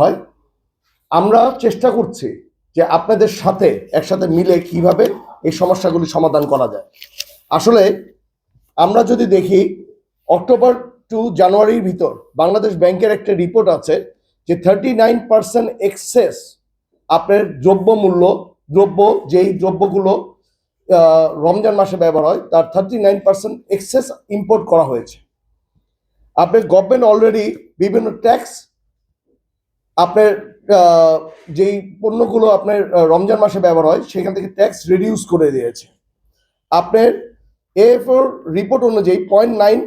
হয়। আমরা চেষ্টা করছি যে আপনাদের সাথে একসাথে মিলে কীভাবে এই সমস্যাগুলি সমাধান করা যায়। আসলে আমরা যদি দেখি, অক্টোবর টু জানুয়ারির ভিতর বাংলাদেশ ব্যাংকের একটা রিপোর্ট আছে যে থার্টি নাইন পার্সেন্ট এক্সেস আপনার দ্রব্যমূল্য, দ্রব্য, যেই দ্রব্যগুলো রমজান মাসে ব্যবহার হয়, তার thirty nine percent excess import করা হয়েছে। আপনার গভর্নমেন্ট অলরেডি বিভিন্ন ট্যাক্স আপনার যেই পণ্যগুলো আপনার রমজান মাসে ব্যবহার হয়, সেখান থেকে ট্যাক্স রিডিউস করে দিয়েছে। আপনার এফওর রিপোর্ট অনুযায়ী পয়েন্ট নাইন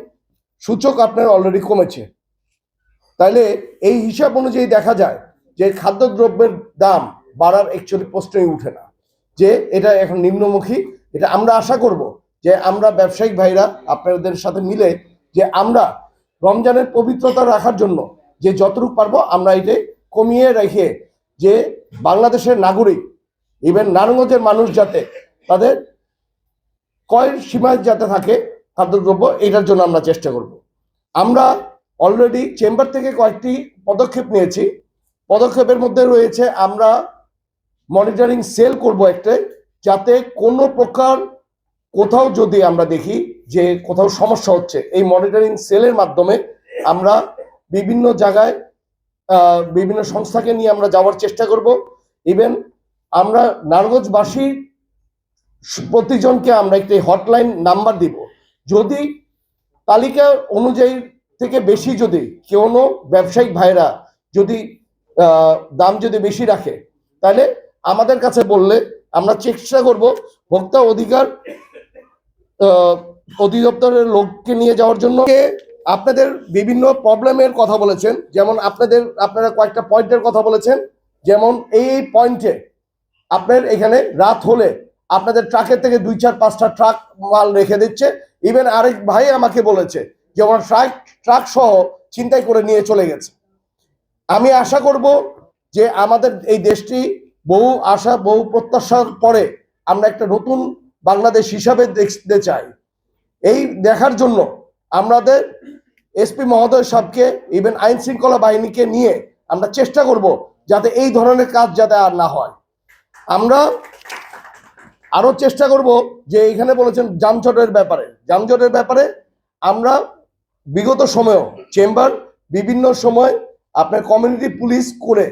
সূচক আপনার অলরেডি কমেছে। তাইলে এই হিসাব অনুযায়ী দেখা যায় যে খাদ্যদ্রব্যের দাম বাড়ার একচুয়ালি প্রশ্নই উঠে না। যে এটা এখন নিম্নমুখী, এটা আমরা আশা করব যে আমরা ব্যবসায়িক ভাইরা আপনাদের সাথে মিলে যে আমরা রমজানের পবিত্রতা রাখার জন্য যে যতটুকু পারব আমরা এটা কমিয়ে রেখে যে বাংলাদেশের নাগরিক ইভেন নারায়ণগঞ্জের মানুষ যাতে তাদের কয়ের সীমায় যাতে থাকে খাদ্যদ্রব্য, এটার জন্য আমরা চেষ্টা করব। আমরা অলরেডি চেম্বার থেকে কয়েকটি পদক্ষেপ নিয়েছি। পদক্ষেপের মধ্যে রয়েছে আমরা মনিটরিং সেল করব একটা যাতে কোনো প্রকার কোথাও যদি আমরা দেখি যে কোথাও সমস্যা হচ্ছে, এই মনিটরিং সেলের মাধ্যমে আমরা বিভিন্ন জায়গায় বিভিন্ন সংস্থাকে নিয়ে আমরা যাওয়ার চেষ্টা করব। ইভেন আমরা নারায়ণগঞ্জবাসী প্রতিজনকে আমরা একটি হটলাইন নাম্বার দিব। যদি তালিকা অনুযায়ী থেকে বেশি যদি কোনো ব্যবসায়িক ভাইরা যদি দাম যদি বেশি রাখে, তাহলে আমাদের কাছে বললে আমরা চেষ্টা করব ভোক্তা অধিকার অধিদপ্তরের লোককে নিয়ে যাওয়ার জন্য। আপনাদের বিভিন্ন প্রবলেমের কথা বলেছেন, যেমন আপনাদের, আপনারা কয়েকটা পয়েন্টের কথা বলেছেন, যেমন এই পয়েন্টে আপনার এখানে রাত হলে আপনাদের ট্রাকের থেকে দুই চার, পাঁচটা ট্রাক মাল রেখে দিচ্ছে। ইভেন আরেক ভাই আমাকে বলেছে যে আমার ট্রাক ট্রাক সহ চিন্তাই করে নিয়ে চলে গেছে। আমি আশা করব যে আমাদের এই দেশটি বহু আশা, বহু প্রত্যাশার পরে আমরা একটা নতুন বাংলাদেশ হিসাবে দেখতে চাই। এই দেখার জন্য আমাদের এসপি মহোদয় সাহেবকে ইভেন আইন শৃঙ্খলা বাহিনীকে নিয়ে আমরা চেষ্টা করব যাতে এই ধরনের কাজ যাতে আর না হয়। আমরা আরও চেষ্টা করব যে এখানে বলেছেন যানজটের ব্যাপারে। যানজটের ব্যাপারে আমরা বিগত সময়েও চেম্বার বিভিন্ন সময় আপনার কমিউনিটি পুলিশ করে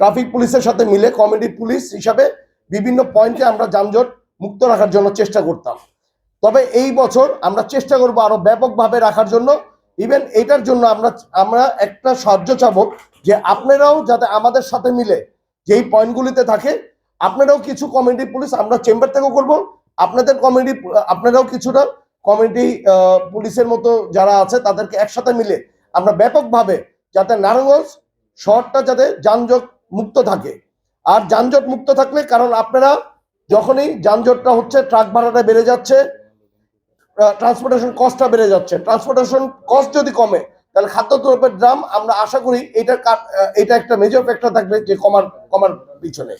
ট্রাফিক পুলিশের সাথে মিলে কমিউনিটি পুলিশ হিসাবে বিভিন্ন পয়েন্টে আমরা যানজট মুক্ত রাখার জন্য চেষ্টা করতাম। তবে এই বছর আমরা চেষ্টা করব আরও ব্যাপকভাবে রাখার জন্য। ইভেন এটার জন্য আমরা আমরা একটা সাহায্য চাবো যে আপনারাও যাতে আমাদের সাথে মিলে যেই পয়েন্টগুলিতে থাকে, আপনারাও কিছু কমিউনিটি পুলিশ আমরা চেম্বার থেকেও করব। আপনাদের কমিউনিটি আপনারাও কিছুটা কমিউনিটি পুলিশের মতো যারা আছে তাদেরকে একসাথে মিলে আমরা ব্যাপকভাবে যাতে নারায়ণগঞ্জ শহরটা যাতে যানজট মুক্ত থাকে। আর যানজট মুক্ত থাকলে কারণ আপনারা যখনই যানজটটা হচ্ছে, ট্রাক ভাড়াটা বেড়ে যাচ্ছে ট্রান্সপোর্টেশন কস্টটা বেড়ে যাচ্ছে। ট্রান্সপোর্টেশন কস্ট যদি কমে, তাহলে খাদ্যদ্রব্যের দাম আমরা আশা করি এটা এটা একটা মেজর ফ্যাক্টর থাকবে যে কমার কমার পিছনে।